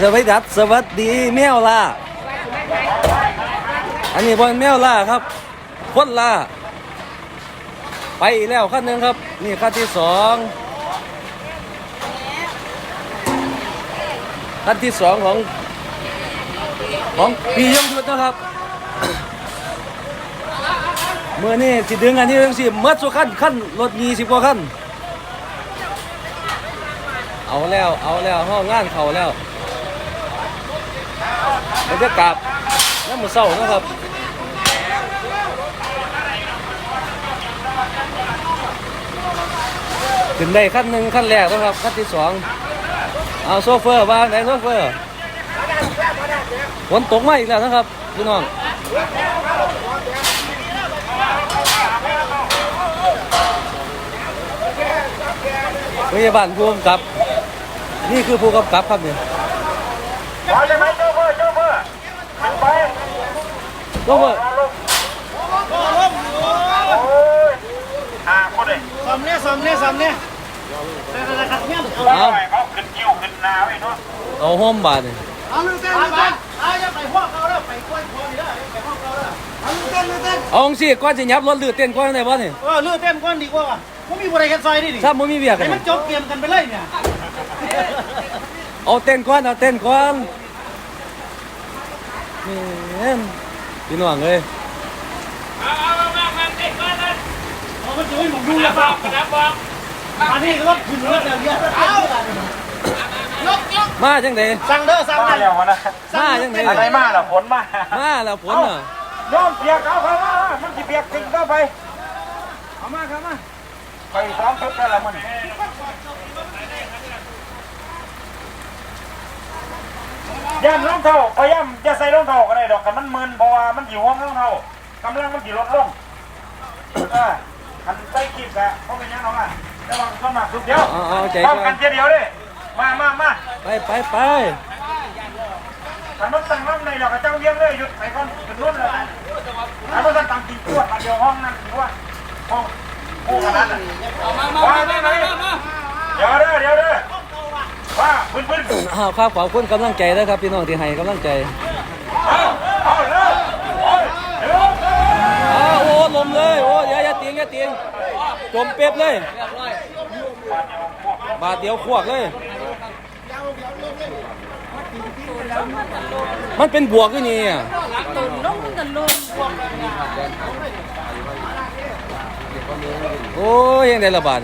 สวัสดีครับสวัสดีแมวล่าอันนี้บอลแมวล่าครับคนล่าไปอีกแล้วขั้นหนึ่งครับ นี่ขั้นที่สองขั้นที่สองของของพี่ยงยุทธนะครับเมื่อนี้สิดึงอันนี้ดึงสิเมื่อสุขั้นขั้นรถยี่สิบกว่าขั้นเอาแล้วเอาแล้วห้องงานเขาแล้ว บรรยากาศน้ำมือเศร้านะครับขึ้นได้ขั้นหนึ่งขั้นแรกนะครับขั้นที่สองเอาโซเฟอร์วางไหนโซเฟอร์ฝนตกมาอีกแล้วนะครับพี่น้องพยาบาลผู้กำกับ นี่คือผู้กำกับครับเนี่ย พอจะไหมโชเฟอร์โชเฟอร์ขึ้นไป โซเฟอร์โอ้ยอ่าคนเลยสอมเนี่ยสอมเนี่ยสอมเนี่ยแต่ขัดเนี่ยเอาไปเขาขึ้นกิ้วขึ้นนาไว้เนาะเอาโฮมบาทเนี่ยเอาลูกเต้นลูกเต้นเอาจะไปพวกเขาแล้วไปกล้วยพวกนี้แล้วไปพวกเขาแล้วเอาลูกเต้นลูกเต้นเอาสิก้อนสิยับรถลืดเต้นก้อนไหนวะเนี่ยเออลูกเต้นก้อนดีกว่าผมมีบริการซอยนี่ดิถ้ามันมีเบียกไอ้กันมันจบเกมกันไปเลยเนี่ยเอาเต้นก้อนเอาเต้นก้อนแม่น พี่น้องเลยเอาเอามันจะไม่หมุนดูแล้วเปล่าอันนี้รถขึ้นรถเดี๋ยวเดี๋ยวเอายกยกมาจังไดสั่งเด้อสั่งมาเด้แล้อวนะมาจังไดอะไรมาล่ะฝนมามาแล้วผลน่ะย้อมเปียกเอาเข้ามามันจะเปียกขึ้นก็ไปเอามาครับมาไปสองชุดแล้ละมัน ย่ำรองเท้าพยายามจะใส่รองเท้าก็ได้ดอกแต่มันมึนเพราะว่ามันอยู่ห้องรองเท้ากำลังมันอยู่ลดลงเอออันใส่กีบอะเขาเป็นยังไงล่ะระวังเข้ามาสุดเดียวเอาเอาใจพร้อมก่อกันนเดียวเลยมามามาไปไปไปขันรถตั้งห้องในเราก็เจ้าเยี่ยมเลยหยุดไปก่อนขึ้นรถเลยขันรถตั้งตีตัวมาเดียวห้องนั่นถือว่าห้องคู่กันนั้นมามามามาเดี๋ยวเด้อเดี๋ยวเด้อ ว่าพื้นพื้นอ้าวครับขอบคุณกำลังใจนะครับพี่น้องที่ให้กำลังใจเอาเลยโอ้ยเร็วอ้าวโอ้ลมเลยโอ้ยอย่าเตียงอย่าเตียงจมเป๊บเลย บาทเดียวขวกเลย มันเป็นบวกด้วยนี่อะโอ้ยยังได้ระบาด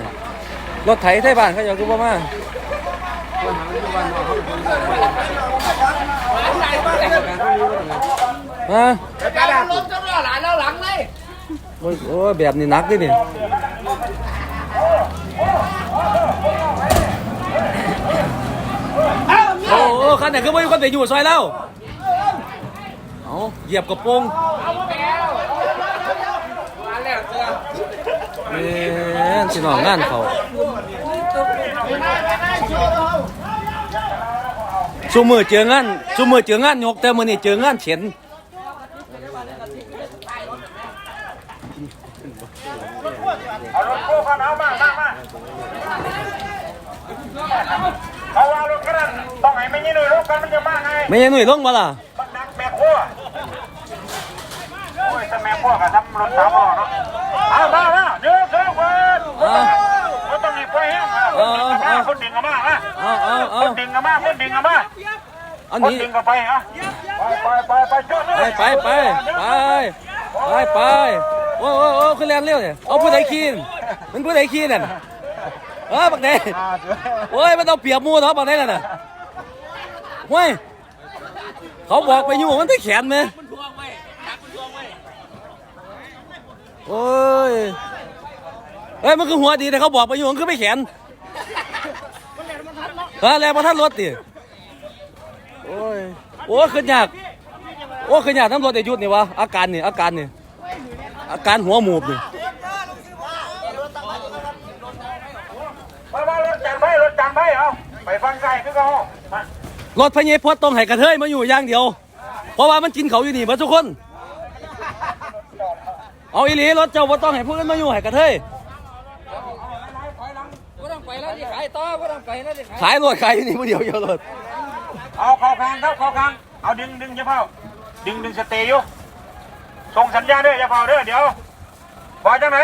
รถไถไทยบ้านเขาอยากรู้ว่ามา ฮะรถจะรอหลายแล้วหลังเลยโอ้ยโอ้ยแบบนี้นักด้วยนี่ยโอ้โหคันไหนคือไม่มีคนไปอยู่ซอยแล้วเอาเหยียบกระโปรงมาแล้วเจอแม่นสิหน้องงานเขา ซูมือเจองานซูมือเจองานยกแต่มือนี่เจองานเฉียนเอารถคู่กันเอามามามาเขาว่ารถกันต้องให้ไม่ยี่หนุ่ยรถกันมันจะมาไงไม่ยังหนุ่ยลงมาล่ะมันนักแม่ขั้วโอ้ยแต่แม่ขั้วกับทำรถสามล้อเนาะเอามามาเยอเว้ยเขาต้องมีไฟ แห้งอะคนดึงกันมาอะเอาเอาเอาคนดึงกันมาคนดึงกันมาอันคนนี้ดึงกันไปอะไปไปไปไปช่วยไปไปไปไปไปไปโอ้โอ้โอ้ขึ้นแรงเร็วเนี่ยเอาผู้ใดขี้นมันผู้ใดขี้นั่นเออบักเด้โอ้ยมันต้องเปียกมูเนาะบักเด้นั่นน่ะเว้ยเขาบอกไปอยู่มันที่แขนไหมโอ้ยเฮ้ยมันคือหัวดีแต่เขาบอกไปอยู่มันคือไม่แขน เออแรงมาทันรถดิโอ้ยโอ้ยขึ้นยากโอ้ขึ้นยากน้ำรถไอ้ยุดนี่วะอาการนี่อาการนี่อาการหัวหมูบนี่ไปมารถจันไปรถจันไปเอาไปฟังใจคือเขามารถพญพดต้องให้กระเทยมาอยู่อย่างเดียว เพราะว่ามันกินเขาอยู่นี่เบิดทุกคน เอาอีหลีรถเจ้าบ่ต้องให้พวกนั้นมาอยู่ให้กระเทย ก็ ต้องไปแล้วดิขายต่อก็ต้องไปแล้วดิขายขายรถขายอยู่นี่ผู้เดียวเดียวรถเอาเข้าคางครับเข้าคางเอาดึงดึงอย่าเผาดึงดึงสเตย์อยู่ส่งสัญญาณเด้ออย่าเผาเด้อเดี๋ยวบอจังไหน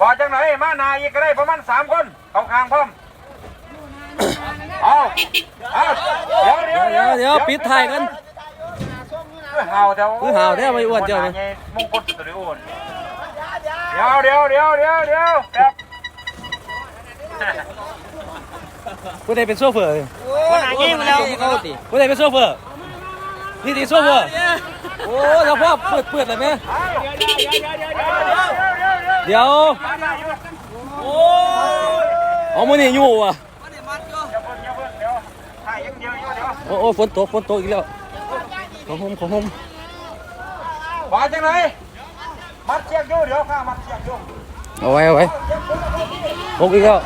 บอจังไหนมานายอีกก็ได้ประมาณสามคนเข้าคางพร้อมเอาเอาเดี๋ยวเดี๋ยวเดี๋ยวเดี๋ยวปิดท้ายกันคือเห่าแถวคือเห่าแถวไอ้อ้วนเจ้าไหมมงคลสตูดิโอเดี๋ยวเดี๋ยวเดี๋ยวเดี๋ยวเดี๋ยวแป๊บ ผู้ใดเป็นโซเฟอร์คนหาเงี้ยมาแล้วผู้ใดเป็นโซเฟอร์นี่ตีโซเฟอร์โอ้แล้วพ่อเปิดเปิดเลยไหมเดี๋ยวโอ้เอามือนี่อยู่อะโอ้โอ้ฝนตกฝนตกอีกแล้วขอห่มขอห่มมาจังไหนมัดเชือกอยู่เดี๋ยวข้ามัดเชือกอยู่ เอาไว้เอาไว้ตกอีกแล้ว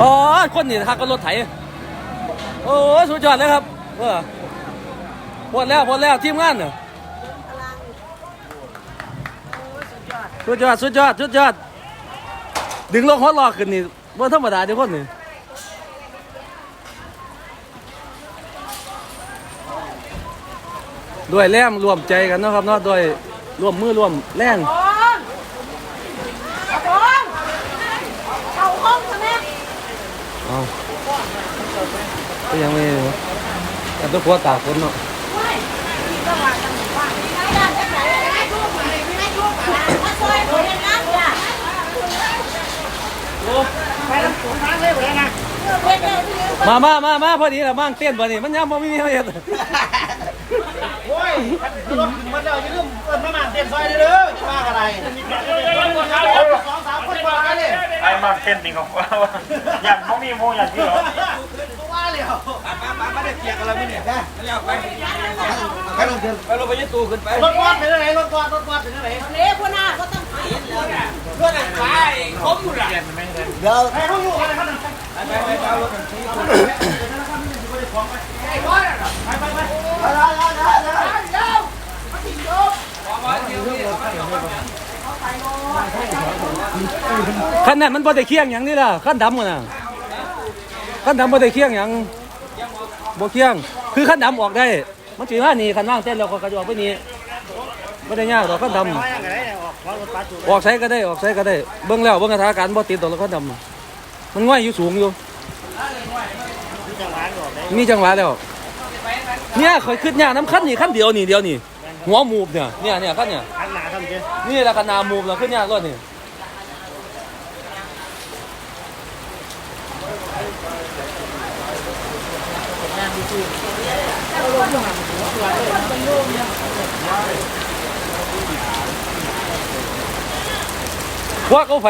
อ๋อคนนี่ทักก็รถไถโอ้สุดยอดเลยครับเออหมดแล้วหมดแล้วทีมงานเนี่ยสุดยอดสุดยอดสุดยอด ดึงลงฮอตลอกขึ้นนี่บ่ธรรมดาเด้อคนนี่ ด้วยแรงรวมใจกันเนาะครับเนาะด้วยร่วมมือร่วมแรงเข้าห้องใช่ไหมเอาก็ยังไม่แต่ต้องกลัวตากฝนเนาะมาซอยคนน้ำจ้ะมามามามาพอดีละมั่งเต้นบ่นี่มันยังบ่มีเฮ็ด โอ้ยรถมันแล้วอย่าลืมเปิดประมาณเต็มซอยเลยเด้อจะมาอะไรสองสามคนมาเลยไอ้มาเต้นติงของว่าอยากเขามีโมอยากที่หรอว่าเลยมาได้เกียร์กันแล้วนี่เนี่ยไปลงขึ้นไปลงไปยึดตู้ขึ้นไปรถวัดเป็นอะไรรถวัดรถวัดเป็นอะไรเละพวกหน้าก็ต้องเปลี่ยนแล้วเพื่อนไปผมอยู่ละเดี๋ยวให้เขาอยู่กันนะครับไปไปไปเอารถกันชี้ คนไปไปไปไปไปคันนั้นมันบ่ได้เคียงหยังนี่ล่ะคันดำมันน่ะคันดำบ่ได้เคียงหยังบ่เคียง คือคันดำออกได้ มันสิว่านี่คันว่างเต้นแล้วก็กระจอกไปนี่บ่ได้ยากดอกคันดำออกใช้ก็ได้ออกใช้ก็ได้ เบิ่งแล้วเบิ่งสถานการณ์บ่ติดดอแล้วคันดำมันง่อยอยู่สูงอยู่ มีจังหวะแล้วเนี่ยข่อยขึ้นยากน้ำคันนี่คันเดียวนี่เดียวนี่หัวหมูบเนี่ยเนี่ยเนี่ยคันเนี่ยอันหนาทำเจ๊นี่แหละขนาดมูฟเราขึ้นยากรถนี่พวกเขาไฟ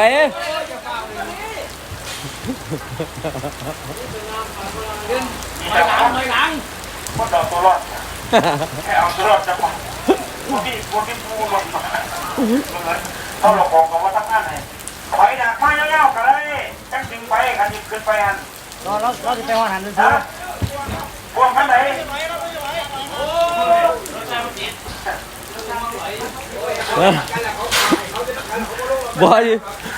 แต่เขาไม่ล้างคนดอกตัวรอดแค่เอาตัวรอดจะมาคนที่คนที่พูดรอดมาเขาหลอกของกับว่าทั้งนั้นไงไปดักมาเยาวๆกันเลยจังดึงไปกันยิงขึ้นไปหันเราเราเราจะไปหัวหันซื้ฮะพวงขันไหนบอย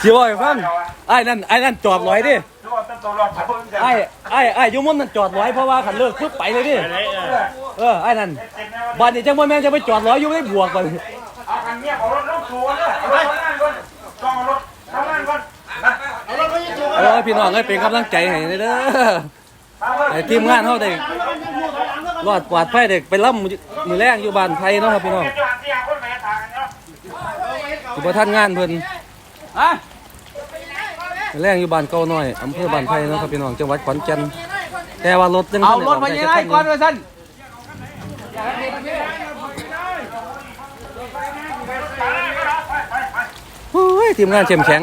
สิบอยฟังไอ้นั่นไอ้นั่นจอดร้อยดิ ตัวรอดจะพูดจะไอ้ไอ้ไอ้อยุ่มุมนั่นจอดร้อยเพราะว่าขันเลิกปุ๊บไปเลยดิเออไอ้นั่นบ้านนี้จังบ่แม่นจะไปจอดร้อยอยู่ในบวกก่อนเอาคันเงียบเอารถลงตัวเลยเอารถทำงานก่อนจองเอารถทำงานก่อนนะเอาเราไปยึดตัวเออพี่น้องเอ้ยเป็นกำลังใจให้เด้อมาเถอะให้ทีมงานเฮาได้รอดปลอดภัยเด็กไปล่ำมือแรงอยู่บ้านไผเนาะครับพี่น้องเดี๋ยวหาที่หาคนไปทางกันเนาะสิบ่ทันงานเพิ่นอะ แรงอยู่บ้านเก่าน้อยอำเภอบ้านไผเนาะครับพี่น้องจังหวัดขอนแก่นแต่ว่ารถยังเอารถมายังไงก่อนว่าสั้นโอ้ยทีมงานเข้มแข็ง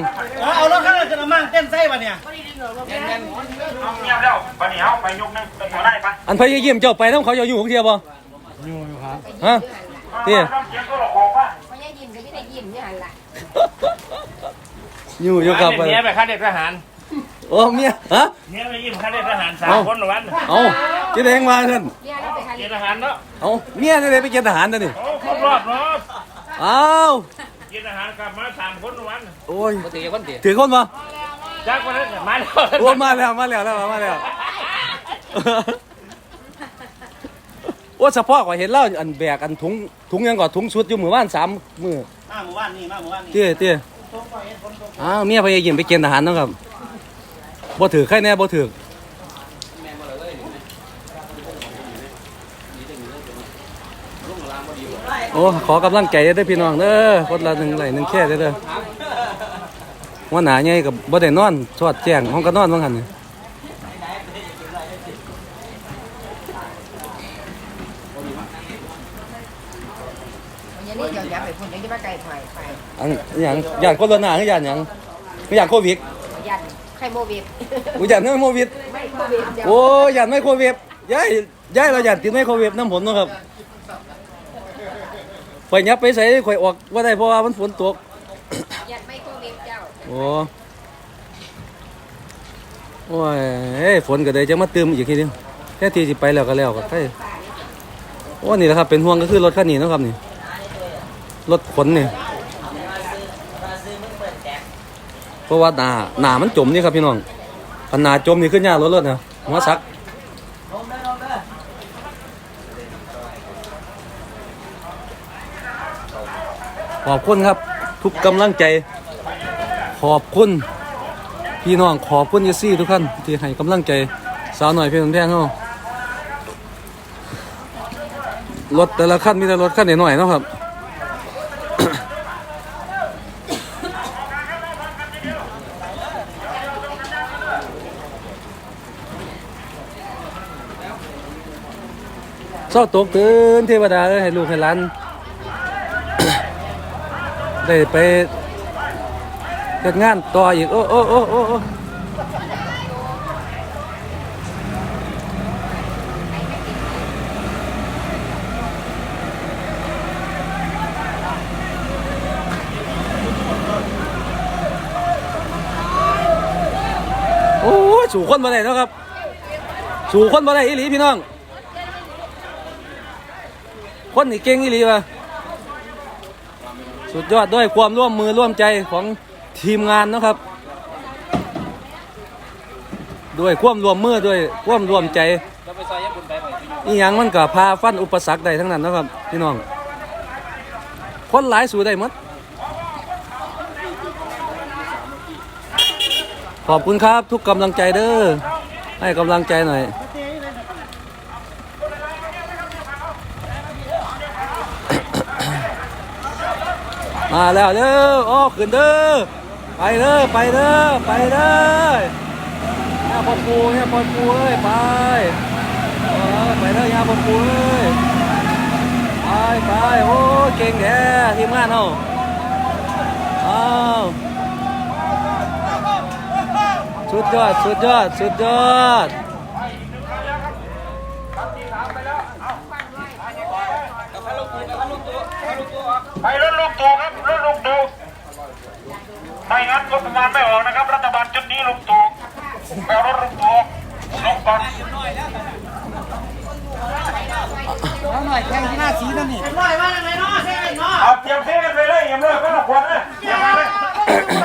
เอารถข้างหน้าจะมั่งเต้นไส้ป่ะเนี่ยเอาเงียบแล้วปนี้เอาไปยกนึงไปหัวได้ปะอันพยายามเจ้าไปน้ำเขาจะอยู่ของเทียบ่อยู่อยู่ครับฮะเตี้ยต้องเสียงตัวหลอกของปะไม่ได้ยิ้มก็ไม่ได้ยิ้มนี่หันละ อยู่อยู่กับเมียไปค่าเด็กทหารโอ้เมียฮะเมียไปยิ้มค่าเด็กทหารสามคนวันเอาจะแดงมาเพิ่นเนี่ยเราไปหันเกณฑ์ทหารเนาะเอาเมียนี่เลยไปเกณฑ์ทหารตัวนี่โอ้ครบรอบเนาะอ้าวเกณฑ์ทหารกลับมาสามคนวันโอ้ยปกติคนเดียวถือคนบ่จักวันนั้นมาแล้วโอ้มาแล้วมาแล้วแล้วมาแล้วโอ้เฉพาะกว่าเห็นเล่าอันแบกอันถุงถุงยังก่อถุงชุดอยู่หมู่บ้านสามมือมาหมู่บ้านนี่มาหมู่บ้านนี่เตี้ยเตี้ย อ้าวเมียพยายามไปเกณฑ์ทหารเนาะครับบ่ถือใครแน่บ่ถือโอ้ขอกำลังใจได้พี่น้องเด้อคนละหนึ่งไหลหนึ่งแค่เด้อเด้อว่าหนาไงกับบ่ได้นอนสอดแจ้งห้องก็นอนบ้างหันนี่ยางนี้เดี๋ยวอย่าไปพูดอย่างนี้มาไกลไฟไฟ อันอหย่างญาติคนละหนาคือญาติหยังคือญาติโควิดยันไข่โมวิดอุญาติไม่โควิด ไม่โควิดเดี๋ยวโอ้ญาติไม่โควิดย้ายย้ายเราญาติติดไม่โควิดน้ำผมเนาะครับข่อยยับไปใส่ข่อยออกว่าได้เพราะว่ามันฝนตก ยันไม่โควิดเจ้าโอ้โอ้ยเอ้ยฝนก็เลยจะมาเติมอีกทีเดียวแค่ทีสิไปแล้วก็แล้วก็ใกล้โอ้นี่แหละครับเป็นห่วงก็คือรถคันนี้เนาะครับนี่รถขนนี่ เพราะว่าหนาหนามันจมนี่ครับพี่น้องปัญหาจมนี่ขึ้นยากรถรถนะหัวซักขอบคุณครับ ทุกกำลังใจ ขอบคุณพี่น้องขอบคุณเยซี่ทุกท่านที่ให้กำลังใจสาวหน่อยเพียงแพงเนาะรถแต่ละขั้นมีแต่รถขั้นหน่อยๆเนาะครับ ร้าตกตื่นเทวดาเอ้ยให้ลูกให้หลานได้ไปเฮ็ดงานต่ออีก โอ้โอ้โอ้โอ้โอ้โอ้สู่คนมาได้แล้วครับ สู่คนมาได้อีหลีพี่น้อง คนนี่เก่งอีหลีวะสุดยอดด้วยความร่วมมือร่วมใจของทีมงานนะครับ ด้วยความร่วมมือด้วยความร่วมใจนี่ยังมันก็พาฟันอุปสรรคได้ทั้งนั้นนะครับพี่น้อง คนหลายสู่ได้หมดขอบคุณครับทุกกำลังใจเด้อให้กำลังใจหน่อย มาแล้วเด้อโอ้ขึ้นเด้อไปเด้อไปเด้อไปเด้อเนี่ยพอปูเนี่ยพอปูเอ้ยไปไปเด้อยาพอปูเอ้ยไปไปโอ้เก่งแท้ทีมงานเฮาอ้าวสุดยอดสุดยอดสุดยอด ไปรถลูกตู่ครับรถ ลูกตู่ไม่งั้นงบประมาณไม่ออกนะครับ รัฐบาลชุดนี้ลูกตู่ไปเอารถลูกตู่ลงก่อนเอาหน่อยแข่งที่หน้าสีนั่นนี่หน่อยว่ายังไงเนาะแข่งเนาะเอาเตรียมเส้นไปเลยอย่าเลิกก็ขวดเลยอย่ามาเลย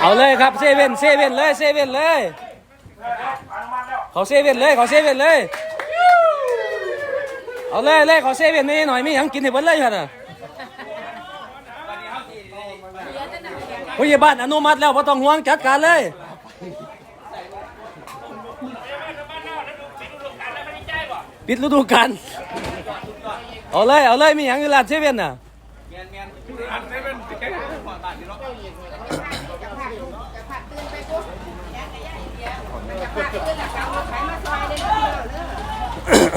เอาเลยครับเซเว่นเซเว่นเลยเซเว่นเลยอนุมัติแล้วเขาเซเว่นเลยเขาเซเว่นเลยเอาเลยเลยเขาเซเว่นไม่หน่อยไม่หยังกินให้เบิดเลยค่ะน่ะ ผู้ใหญ่บ้านอนุมัติแล้วไ่ต้องห่วงจัดการเลยปิดฤดูกาลเอาเลยเอาเลยมีหยังอยู่ร้านเซเว่นน่ะ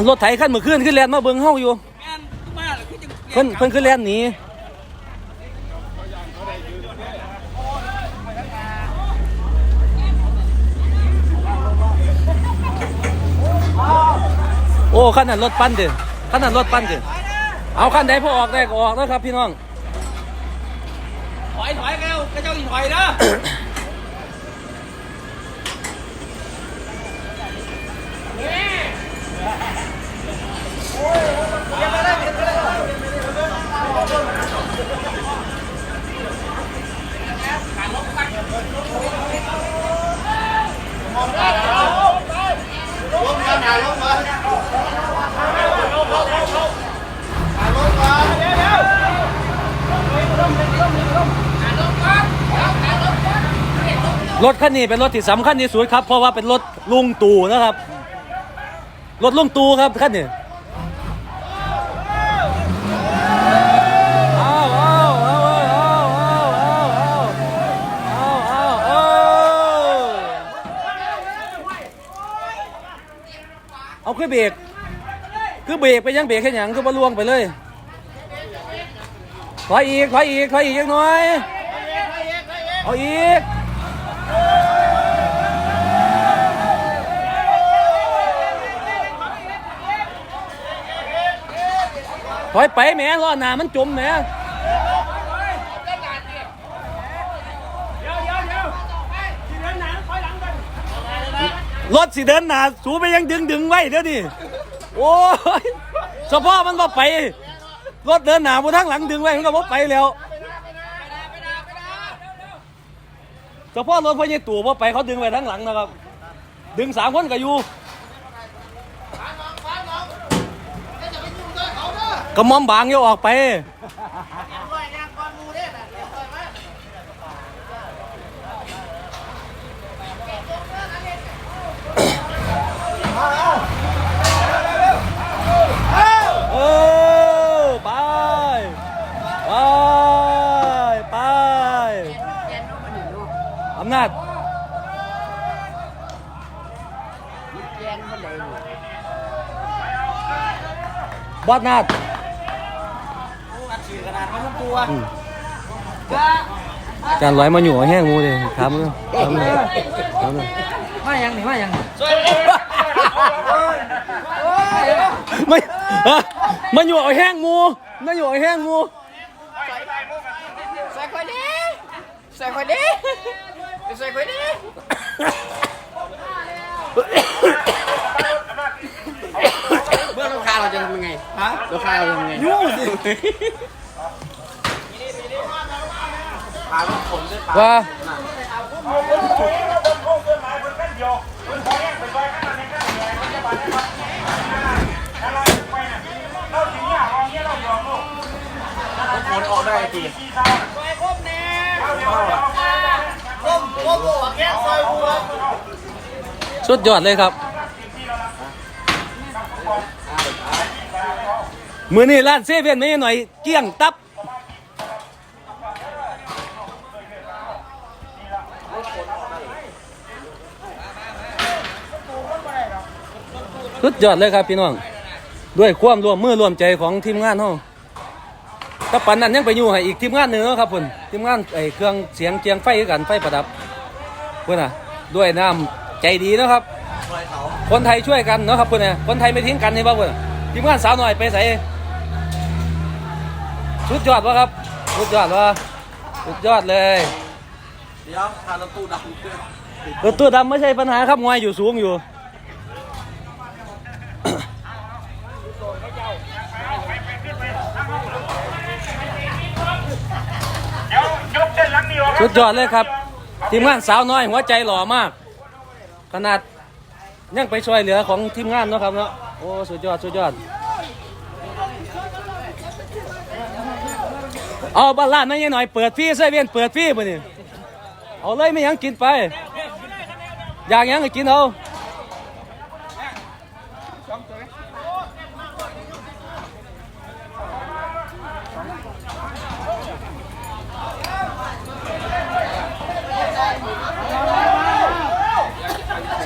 รถไถขั้นมือขึ้นขึ้นแลนมาเบิ่งเฮาอยู่เพิ่นเพิ่นขึ้นแลนหนี อ้ขั้นนั้นรถปั้นเด้อขั้นนั้นรถปั้นเด้อเอาขั้นใดพอออกได้ก็ออกแล้วครับพี่น้อง ถอยถอยแก้วกระเจ้าอีถอยนะ รถคันนี้เป็นรถที่สำคัญที่สุดครับ เพราะว่าเป็นรถลุงตู่นะครับ รถลุงตู่ครับคันนี้เอาคือเบรกคือเบรกไปยังเบรกแค่หยังคือบ่ล่วงไปเลยถอยอีกถอยอีกถอยอีกยังน้อยเอาอีก ถอยไปแม่ล้อหน้ามันจมแม่รถสิเดินหนาสูไปยังดึงดึงไว้เดี๋ยวนี้โอ้ยเฉพาะมันบ่ไป รถเดินหนาบนทางหลังดึงไว้มันก็บ่ไปแล้วเฉพาะรถพญาตู่บ่ไปเขาดึงไว้ทางหลังนะครับ ดึงสามคนก็อยู่ ก็มอมบางโยออกไปอำนาจบอดนัด การลอยมาอยู่แห้งมูเลยถามมึงถามมึงถามมึงมายังนี่มายังไม่มาอยู่แห้งมูมาอยู่แห้งมูใส่คนนี้ใส่คนนี้ใส่คนนี้ เมื่อลูกค้าเราจะทำยังไงฮะลูกค้าเราจะทำยังไงยุ่งสิว่าคนออกได้ทีสุดยอดเลยครับ มือนี่ร้านเซเว่นไม่หน่อยเกี้ยงตับสุดยอดเลยครับพี่น้อง ด้วยความร่วมมือร่วมใจของทีมงานเฮาถ้าปันนั้นยังไปอยู่ให้อีกทีมงานหนึ่งครับเพิ่นทีมงานไอ้เครื่องเสียงเจียงไฟกันไฟประดับเพิ่นน่ะด้วยน้ำใจดีนะครับ คนไทยช่วยกันเนาะครับเพิ่นน่ะคนไทยไม่ทิ้งกันนี่บ่เพิ่นทีมงานสาวหน่อยไปใส่ สุดยอดวะครับ สุดยอดวะสุดยอดเลยเดี๋ยวทานรถตู้ดำรถตู้ดำไม่ใช่ปัญหาครับงอยอยู่สูงอยู่เดี๋ยวยกเส้นหลังนี้ออกสุดยอดเลยครับ ทีมงานสาวน้อยหัวใจหล่อมาก ขนาดยังไปช่วยเหลือของทีมงานเนาะครับเนาะโอ้สุดยอดสุดยอด เอาบ้านลาดไม่ยังหน่อยเปิดพี่เซเว่นเปิดพี่มานี่เอาเลยไม่ยังกินไป อยากยังก็กินเอา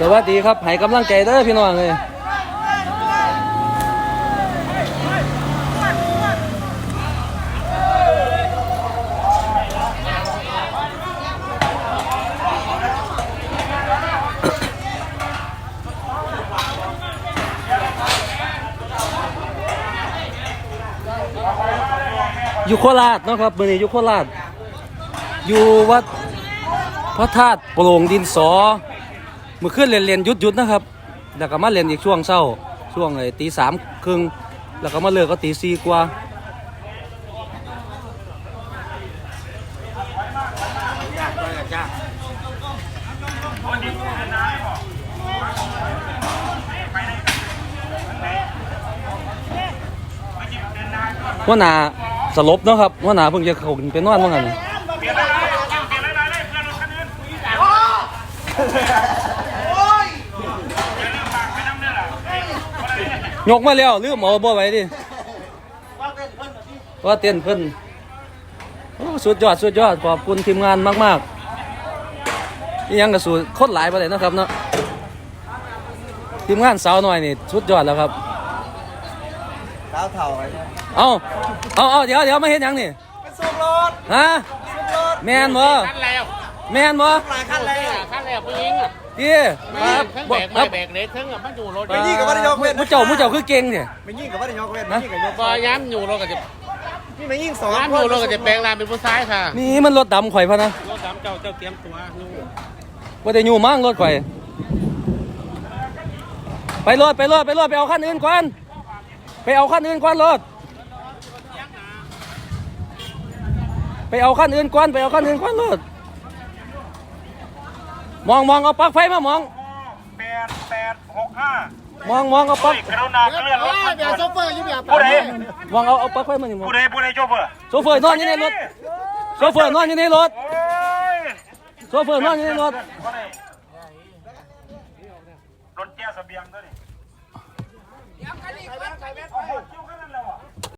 สวัสดีครับให้กำลังใจเด้อพี่น้องเลย อยู่โคราชเนาะครับมือนี้อยู่โคราชอยู่วัดพระธาตุโปร่งดินสอเมื่อคืนเรียนเรียนยุดหยุดนะครับแล้วก็มาเรียนอีกช่วงเช้าช่วงไอ้ตีสามครึ่งแล้วก็มาเลิกก็ตีสี่กว่าหัวหน้า สลบเนาะครับว่าหนาเพิ่งจะเขาไปนอนนเปลี่ยนอนเลยเพื่อนว่าไปน้ำเนี่ยกมาแล้วลืมเอาบ่ไว้ดิว่าเต้นเพิ่นสุดยอดสุดยอดขอบคุณทีมงานมากๆนี่ยังกระสูคนหลายไปเด็นะครับเนาะทีมงานสาวหน่อยนี่สุดยอดแล้วครับเท้าเท่าไอ้ เอาเอาเอาเดี๋ยวเดี๋ยวมาเห็นยังนี่เป็นสูบรถฮะสูบรถแมนบ่ขั้นแล้วแมนบ่หลายคันเลยขั้นแล้วผู้หญิงอะพี่ครับทั้งบ่แบกคไม้รับแบกเล็กทั้งอะมันอยู่รถไม่ยิ่งกับว่าได้ยกเว้นผู้เจ้าผู้เจ้าคือเก่งเนี่ยไม่ยิ่งกับว่าได้ยกเว้นไม่ยิ่งกับยกพอย้ำอยู่รถก็จะนี่ไม่ยิ่งสองย้ำอยู่รถก็จะแปลงรายเป็นผู้ชายค่ะนี่มันรถดำข่อยพะนะรถดำเจ้าเจ้าเตรียมตัวนู่นว่าได้อยู่มั่งรถข่อยไปรถไปรถไปรถไปเอาขั้นอื่นก่อนไปเอาขั้นอื่นก่อนรถ ไปเอาขั้นอื่นก่อนไปเอาขั้นอื่นก่อนรถมองมองเอาปลั๊กไฟมามอง แปดแปดหกห้ามองมองเอาปลั๊กกรุณาเลื่อนรถคันเดี๋ยวโซด่วนเฟอร์อยู่แบบผู้ใดมองเอาเอาปลั๊กไฟมานี่มองผู้ใดผู้ใดโชเฟอร์โซเฟอร์นอนอยู่ในรถโซเฟอร์นอนอยู่ในรถโอ้ยโซเฟอร์นอนอยู่ในรถผู้ใดรถแก้วเสบียงด้วยนี่